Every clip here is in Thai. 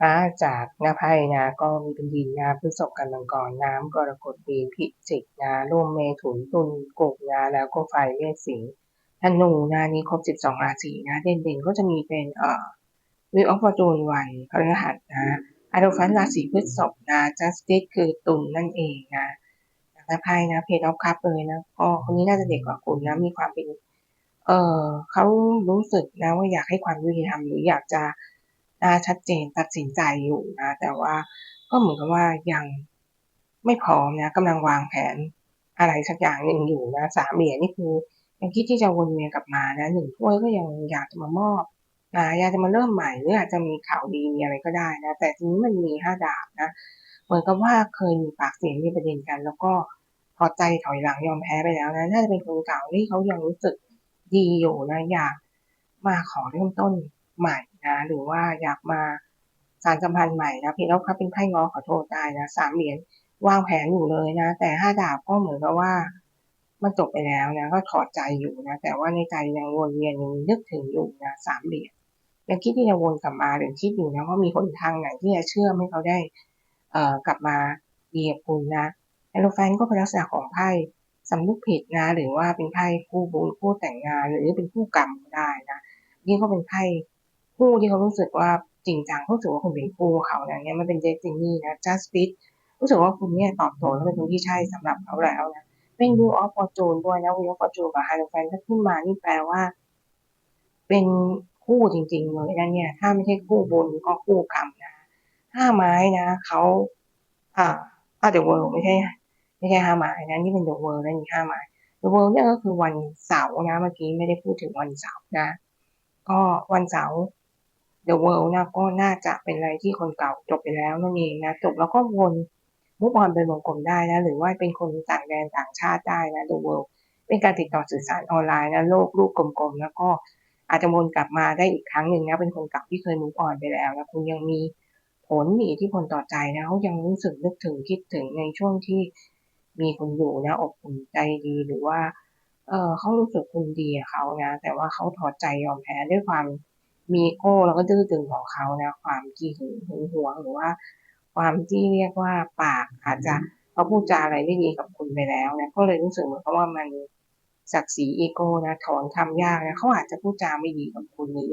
ฟ้าจากนาไพ่นะก็มีเป็นดินนะพฤษภกันมังกรน้ำกรกฎมีนพิจิกนะร่วมเมถุนตุลกุมนะแล้วก็ไฟเมษสิงห์ธนูนะนี่ครบ 12 ราศีนะ เด่นๆ ก็จะมีเป็นเอ่อวิออฟฟอร์จูนวันพฤหัสนะอาร์ฟันราศีพฤษภนะจัสติสคือตุลนั่นเองนะนาไพ่นะเพจออฟคัพเลยนะก็คนนี้น่าจะเด็กกว่าคุณนะมีความเป็นเออเขารู้สึกนะว่าอยากให้ความยุติธรรมหรืออยากจะาชัดเจนตัดสินใจอยู่นะ แต่ว่าก็เหมือนกับว่ายังไม่พร้อมนะกำลังวางแผนอะไรสักอย่างหนึ่งอยู่นะสามเหรียญนี่คือยังคิดที่จะวนเวียนกลับมานะหนึ่งถ้วยก็ยังอยากจะมามอบนะอยากจะมาเริ่มใหม่หรืออาจจะมีข่าวดีมีอะไรก็ได้นะ แต่ทีนี้มันมีห้าดาบนะเหมือนกับว่าเคยมีปากเสียงมีประเด็นกัน แล้วก็พอใจถอยหลังยอมแพ้ไปแล้วนะน่าจะเป็นคนเก่าที่เขายังรู้สึกดีอยู่นะอยากมาขอเริ่มต้น ใหม่นะหรือว่าอยากมาสารสัมพันธ์ใหม่นะพี่นกครับเป็นไพ่งอขอโทษได้นะสามเหรียญวางแผนอยู่เลยนะ แต่ห้าดาบก็เหมือนกับว่า มันจบไปแล้วนะก็ถอดใจอยู่นะแต่ว่าในใจยังวนเวียนยังนึกถึงอยู่นะสามเหรียญยังคิดที่จะวนกลับมาหรือคิดอยู่นะว่ามีคนทางไหนที่จะเชื่อให้เขาได้ เอ่อกลับมาเยียบคุณนะแอโรแฟนก็เป็นลักษณะของไพ่สำนึกผิดนะ หรือว่าเป็นไพ่คู่บุญคู่แต่งงาน หรือเป็นคู่กรรมก็ได้นะนี่ก็เป็นไพ่ คู่ที่เขารู้สึกว่าจริงจังรู้สึกว่าคุณเป็นคู่เขาเนี่ยเนี่ยมันเป็นเดซินี่นะ just fit รู้สึกว่าคุณเนี่ยตอบโจทย์และเป็นคนที่ใช่สำหรับเขาแล้วนะเป็น Wheel of Fortune ด้วยนะ Wheel of Fortune กับ Hierophant ถ้าขึ้นมานี่แปลว่า เป็นคู่จริง ๆ เลยนะเนี่ย ถ้าไม่ใช่คู่บุญก็คู่กรรมนะห้าไม้นะเขาอ่าอ่าเดอะเวิร์ไม่ใช่ ไม่ใช่ห้าไม้นะนี่เป็นเดอะเวิร์แล้วนี่ห้าไม้เดอะเวิร์เนี่ยก็คือวันเสาร์นะเมื่อกี้ไม่ได้พูดถึงวันเสาร์นะ ก็วันเสาร์ The World นะก็น่าจะเป็นอะไรที่คนเก่าจบไปแล้วนั่นเองนะจบแล้วก็วนมุกออนเป็นวงกลมได้นะหรือว่าเป็นคนต่างแดนต่างชาติได้นะ The World เป็นการติดต่อสื่อสารออนไลน์นะโลกรูปกลมๆแล้วก็อาจจะวนกลับมาได้อีกครั้งหนึ่งนะเป็นคนเก่าที่เคยมุกออนไปแล้วนะคุณยังมีผลมีอิทธิพลต่อใจนะเขายังรู้สึกนึกถึงคิดถึงในช่วงที่มีคุณอยู่นะอบอุ่นใจดีหรือว่าเออเขารู้สึกคุณดีเขานะ แต่ว่าเขาถอดใจยอมแพ้ด้วยความ มีโก้แล้วก็ดื้อดึงของเขานะความขี้หึงหึงหวงหรือว่า ความที่เรียกว่าปากอาจจะเขาพูดจาอะไรไม่ดีกับคุณไปแล้วนะก็เลยรู้สึกเหมือนกับว่ามันศักดิ์ศรีอีโก้นะถอนคำยากนะเขาอาจจะพูดจาไม่ดีกับคุณหรือ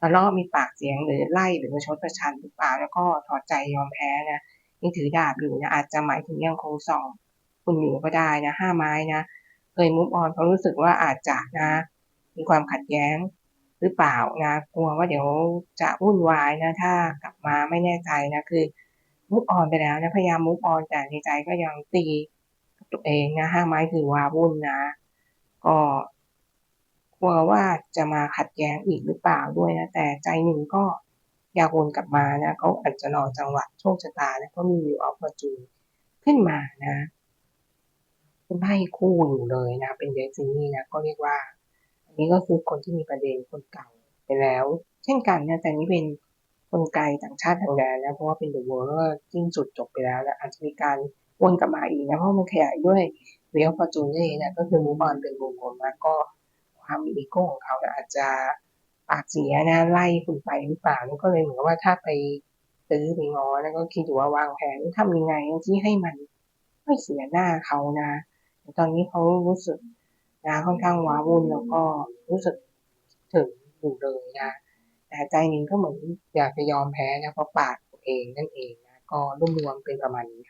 ทะเลาะมีปากเสียงหรือไล่หรือประชดประชันหรือเปล่าแล้วก็ถอดใจยอมแพ้นะนี่ถือดาบอยู่นะอาจจะหมายถึงยังคงส่องคุณอยู่ก็ได้นะห้าไม้นะเคยมุกออนเขารู้สึกว่าอาจจะนะ มีความขัดแย้ง หรือเปล่านะกลัวว่าเดี๋ยวจะวุ่นวายนะถ้ากลับมาไม่แน่ใจนะคือมุกออนไปแล้วนะพยายามมุกออนแต่ในใจก็ยังตีกับตัวเองนะห้าไม้คือวาวุ่นนะ ก็กลัวว่าจะมาขัดแย้งอีกหรือเปล่าด้วยนะแต่ใจหนึ่งก็อยากวนกลับมานะเขาอาจจะรอจังหวะโชคชะตาแล้วก็มีวิวออฟฟอร์จูขึ้นมานะเป็นไพ่คู่อยู่เลยนะ เป็นเดซินี่นะก็เรียกว่า อันนี้ก็คือคนที่มีประเด็นคนเก่าไปแล้ว เช่นกันนะแต่นี้เป็นคนไกลต่างชาติทางแดนนะเพราะว่าเป็นเดอะเวิร์จิ้งสุดจบไปแล้วนะอาจจะมีการวนกลับมาอีกนะเพราะมันขยายด้วยเรียลฟอร์จูนนี่นะก็คือมูบอลเป็นวงกลมแล้วก็ความอีโก้ของเขาอาจจะปากเสียนะไล่คุณไปหรือเปล่านี่ก็เลยเหมือนว่าถ้าไปซื้อไปงอแล้วก็คิดอยู่ว่าวางแผนทำยังไงที่ให้มันไม่เสียหน้าเขานะตอนนี้เขารู้สึก นะค่อนข้างว้าวุ่นแล้วก็รู้สึกถึงอยู่เลยนะแต่ใจนึงก็เหมือนอยากจะยอมแพ้นะเพราะปากตัวเองนั่นเองนะก็รวมรวมเป็นประมาณนี้